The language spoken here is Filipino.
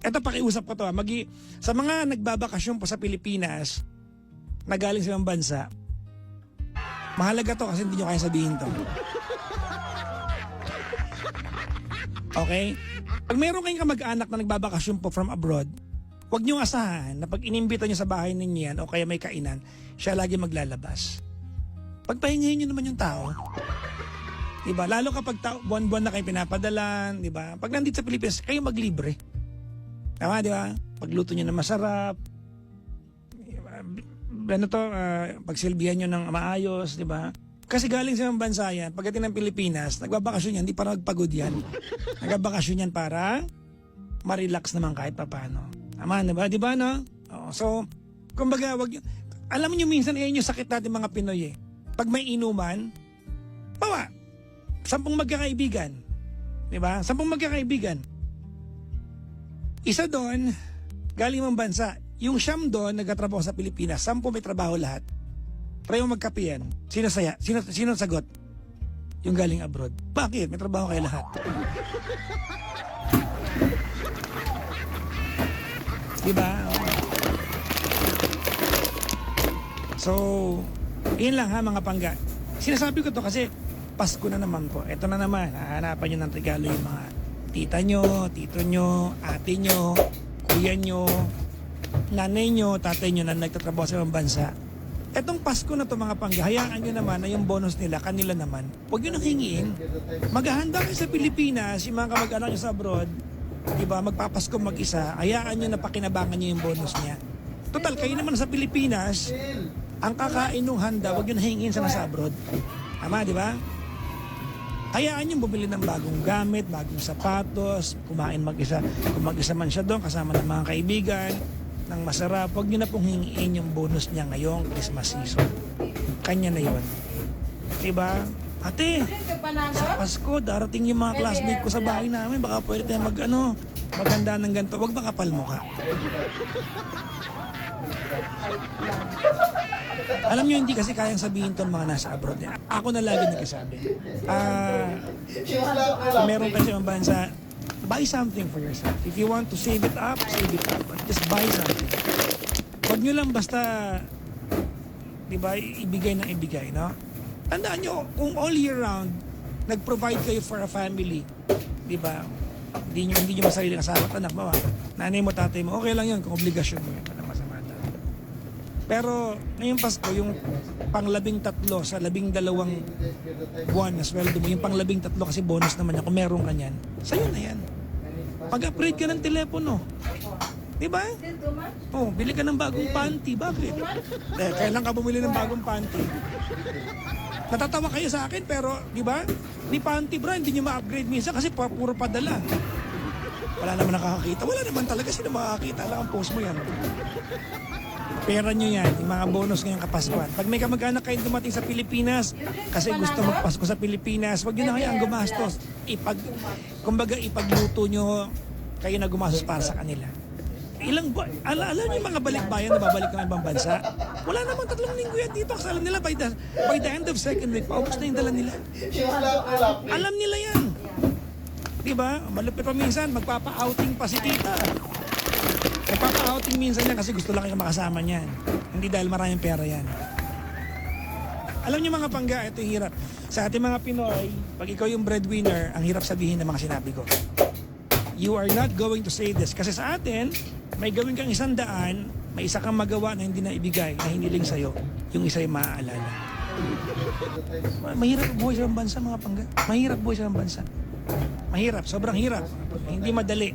Eto pakiusap ko to ha. Magi, sa mga nagbabakasyon po sa Pilipinas na galing sa ibang bansa, mahalaga to kasi hindi nyo kaya sabihin to. Okay? Pag meron kayong kamag-anak na nagbabakasyon po from abroad, huwag nyo asahan na pag inimbita nyo sa bahay ninyo yan o kaya may kainan, siya lagi maglalabas. Pagpahingahin nyo naman yung tao. Diba? Lalo kapag buwan-buwan na kayo pinapadalan, diba? Pag nandito sa Pilipinas, kayo maglibre. Tama, di ba? Pagluto nyo na masarap. Ano to, ah, pagsilbihan nyo ng maayos, di ba? Kasi galing sa ibang bansa yan, pagdating ng Pilipinas, nagbabakasyon yan, hindi para magpagod yan. Nagbabakasyon yan para ma-relax naman kahit papano. Tama, di ba? Di ba, no? Oo, so, kumbaga, wag, alam niyo minsan, yan yung sakit natin mga Pinoy eh. Pag may inuman, bawa, sampung magkakaibigan. Di ba? Sampung magkakaibigan. Isa doon, galing mong bansa. Yung siyam doon, nagkatrabaho sa Pilipinas. Sampu may trabaho lahat. Pareho magkape yan. Sino saya? Sino, sino sagot? Yung galing abroad. Bakit? May trabaho kayo lahat. Diba? So, yun lang ha mga pangga. Sinasabi ko to kasi Pasko na naman po. Ito na naman, hahanapan nyo ng regalo yung mga tita nyo, tito nyo, ate nyo, kuya nyo, nanay nyo, tatay nyo na nagtatrabaho sa ibang bansa. Etong Pasko na to mga pangga, hayaan nyo naman na yung bonus nila, kanila naman. Huwag nyo nang hingiin. Maghahanda kayo sa Pilipinas, yung mga kamag-anak nyo sa abroad, di ba, magpapasko mag-isa, hayaan nyo na pakinabangan nyo yung bonus niya. Total, kayo naman sa Pilipinas, ang kakain ng handa, huwag yun hingin sa nasa abroad. Tama, di ba? Hayaan yung bumili ng bagong gamit, bagong sapatos, kumain mag-isa. Kung mag-isa man siya doon, kasama ng mga kaibigan, ng masarap, huwag niyo na pong hingiin yung bonus niya ngayong Christmas season. Kanya na yon. Diba? Ate, sa Pasko, darating yung mga classmate ko sa bahay namin, baka pwede tayo mag, ano, maganda ng ganito. Huwag makapal mo ka. Alam nyo, hindi kasi kayang sabihin to mga nasa abroad. eh. Ako na lagi nagsasabi. Ah, kung meron kayo sa bansa, buy something for yourself. If you want to save it up, save it up. Just buy something. Huwag nyo lang basta, di ba, ibigay ng ibigay, no? Tandaan nyo, kung all year round, nag-provide kayo for a family, di ba? Hindi nyo, hindi nyo masarili ng asawa at anak mo, nanay mo, tatay mo, okay lang yun kung obligasyon mo yun. Pero ngayong Pasko, yung panglabing tatlo sa labing dalawang buwan na sweldo mo, yung panglabing tatlo kasi bonus naman yan, kung meron ka niyan, sa'yo na yan. Pag-upgrade ka ng telepono. Di ba? Oh, bili ka ng bagong panty. Bakit? Eh, kailan ka bumili ng bagong panty? Natatawa kayo sa akin pero, di ba? Ni panty bro, hindi nyo ma-upgrade minsan kasi pa, puro padala. Wala naman nakakakita. Wala naman talaga sino makakakita. Alam ang post mo yan. Pera nyo yan, yung mga bonus ngayong Kapaskuhan. Pag may kamag-anak kayong dumating sa Pilipinas, kasi gusto magpasko sa Pilipinas, wag nyo na kayang gumastos. Ipag, kumbaga, ipagluto nyo, kayo na gumastos para sa kanila. Ilang buwan, ala, alam niyo yung mga balikbayan na babalik ng ibang bansa? Wala namang tatlong linggo yan dito. Kasi alam nila, by the, by the end of second week, paubos na yung dala nila. Alam nila yan. Di ba? Malupit pa minsan, magpapa-outing pa si tita. Magpapa-outing minsan yan kasi gusto lang kayo makasama niyan. Hindi dahil maraming pera yan. Alam niyo mga pangga, ito hirap. Sa ating mga Pinoy, pag ikaw yung breadwinner, ang hirap sabihin ng mga sinabi ko. You are not going to say this. Kasi sa atin, may gawin kang isang daan, may isa kang magawa na hindi na ibigay, na hiniling sa'yo, yung isa yung maaalala. Ma- Mahirap buhay sa bansa mga pangga. Mahirap buhay sa bansa. Mahirap, sobrang hirap. Hindi madali.